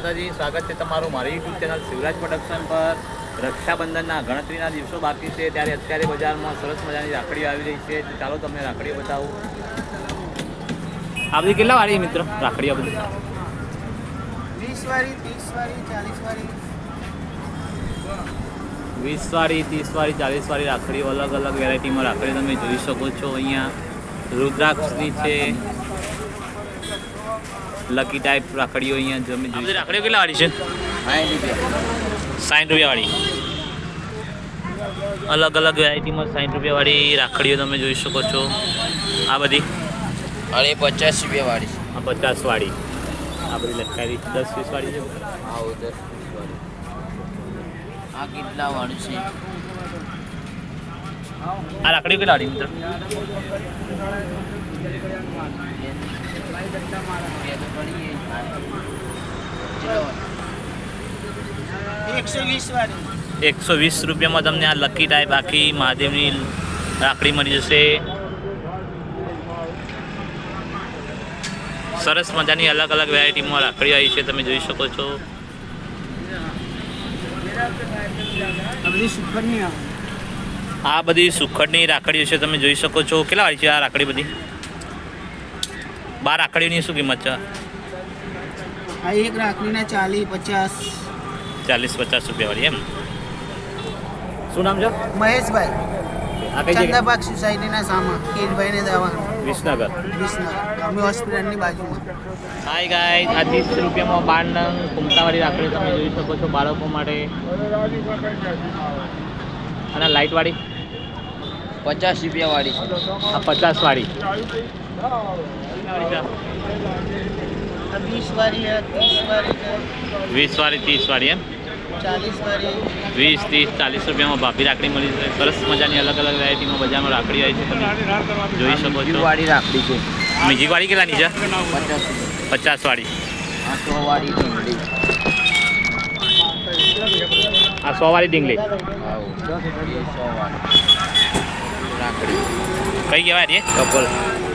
માતાજી સ્વાગત છે તમારું મારી યુટ્યુબ ચેનલ શિવરાજ પ્રોડક્શન પર. રક્ષાબંધનના ગણતરીના દિવસો બાકી છે ત્યારે અત્યારે બજારમાં સરસ મજાની રાખડી આવી રહી છે. ચાલો તમને રાખડી બતાવું. આ બધી કેટલા વાળી મિત્રો રાખડીઓ બધી? વીસ વાળી ત્રીસ વાળી ચાલીસ વાળી. વીસ વાળી ત્રીસ વાળી ચાલીસ વાળી રાખડીઓ અલગ અલગ વેરાયટીમાં રાખડી તમે જોઈ શકો છો અહીંયા. રુદ્રાક્ષની છે લકી ટાઈપ રાખડીઓ અહીંયા તમે જોઈ રાખડીઓ કેટલા વાળી છે? સાઠ રૂપિયા. વાળી. અલગ અલગ વેરાયટીમાં સાઠ રૂપિયા વાળી રાખડીઓ તમે જોઈ શકો છો. આ બધી? અરે પચાસ રૂપિયા વાળી. આ પચાસ વાળી. આ બધી લટકાવી દસ વીસ વાળી છે. હા દસ આ કેટલા વાળું છે? આ રાખડીઓ કેટલા વાળી મિત્ર? એકસો વીસ રૂપિયામાં તમને આ લકી ટાઈપ આખી મહાદેવની રાખડી મળી જશે. સરસ મજાની અલગ અલગ વેરાયટીમાં રાખડી આવી છે, તમે જોઈ શકો છો. આ બધી સુખડની રાખડીઓ છે, તમે જોઈ શકો છો. કેટલા વાળી છે આ રાખડી બધી? બાર રાખડીઓની શું કિંમત છે? આ એક રાખડીના ચાલીસ પચાસ. ચાલીસ પચાસ રૂપિયા વાળી એમ? શું નામ છે? મહેશભાઈ. ચંદાબાગ સોસાયટીના સામા કીરભાઈને દવા વિસનગર. વિસનગર. અમે હોસ્પિટલની બાજુમાં. હાય ગાય આ ત્રીસ રૂપિયામાં બાર નંગ કુમતાવાળી રાખડી તમે જોઈ શકો છો બાળકો માટે. અને લાઇટવાળી પચાસ રૂપિયા વાળી. આ પચાસ વાળી. વીસ વાળી ત્રીસ વાળી એમ? વીસ ત્રીસ ચાલીસ રૂપિયામાં ભાભી રાખડી મળી છે સરસ મજાની અલગ અલગ વેરાયટીમાં બજારમાં રાખડી આવી છે તમે જોઈ શકો છો. વાળી રાખડી છે. બીજી વાળી કેટલાની છે? પચાસ વાળી આ સો વાળી ડીંગલી આવો. એ સો વાળી રાખડી. કઈ કહેવાય રે? કપલ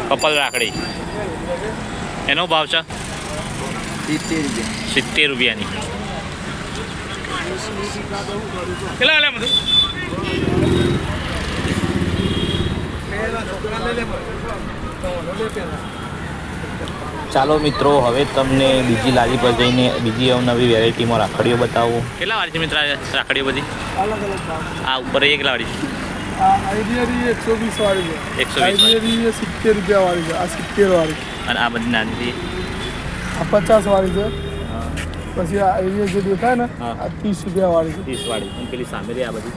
કપલ રાખડી એનો ભાવ છે? સિત્તેર રૂપિયાની. કેટલા આલે બધું ચાલો મિત્રો હવે તમને બીજી લારી પર જઈને બીજી અવનવી વેરાયટીમાં રાખડીઓ બતાવો. કેટલા વાળી છે મિત્ર રાખડીઓ બધી? આ ઉપર એ કેટલા વાળી છે આઈડિયરી એકસો વીસ વાળી છે. 120 વાળી. આઈડિયરી એ સિત્તેર રૂપિયા વાળી છે આ સિત્તેર વાળી અને આ બધી નાની આ પચાસ વાળી છે પછી આ આઈડિયા જે દેખાય ને આ ત્રીસ રૂપિયા વાળી છે. ત્રીસ વાળી અને પેલી સામે આ બધી.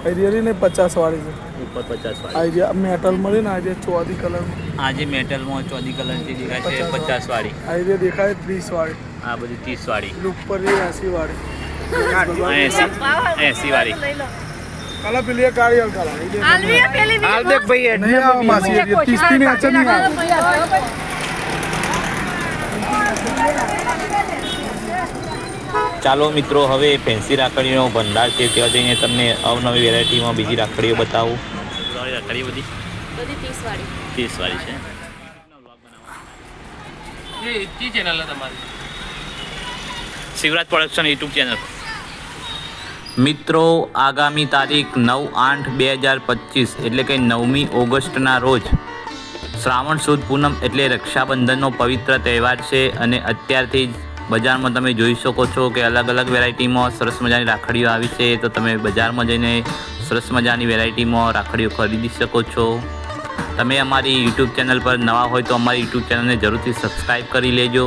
આઈડિયરી ને પચાસ વાળી છે. ઉપર પચાસ વાળી આઈડિયા મેટલ મળે ને આઈડિયા ચોદી કલર આ જે મેટલમાં ચોદી જે દેખાય છે પચાસ વાળી આઈડિયા દેખાય ત્રીસ વાળી આ બધી ત્રીસ વાળી ઉપર એસી વાળી એસી એસી વાળી કલા પેલી એક કાળી હલ કલા. આલવી પેલી હાલ દેખ ભાઈ नहीं आओ मासी ये ત્રીસ में अच्छा नहीं આવે. ચાલો મિત્રો હવે ફેન્સી રાખડીનો ભંડાર છે ત્યાં જઈને તમને અવનવી વેરાયટીમાં બીજી રાખડીઓ બતાવું. રાખડી બધી? બધી ત્રીસ વાળી ત્રીસ વાળી છે શિવરાજ પ્રોડક્શન યુટ્યુબ ચેનલ મિત્રો, આગામી તારીખ નવ આઠ બે હજાર પચીસ, એટલે કે નવમી ઓગસ્ટના રોજ શ્રાવણ સુદ પૂનમ એટલે રક્ષાબંધનનો પવિત્ર તહેવાર છે અને અત્યારથી જ બજારમાં તમે જોઈ શકો છો કે અલગ અલગ વેરાયટીમાં સરસ મજાની રાખડીઓ આવી છે, તો તમે બજારમાં જઈને સરસ મજાની વેરાયટીમાં રાખડીઓ ખરીદી શકો છો. તમે અમારી યુટ્યુબ ચેનલ પર નવા હોય તો અમારી યુટ્યુબ ચેનલને જરૂરથી સબસ્ક્રાઈબ કરી લેજો.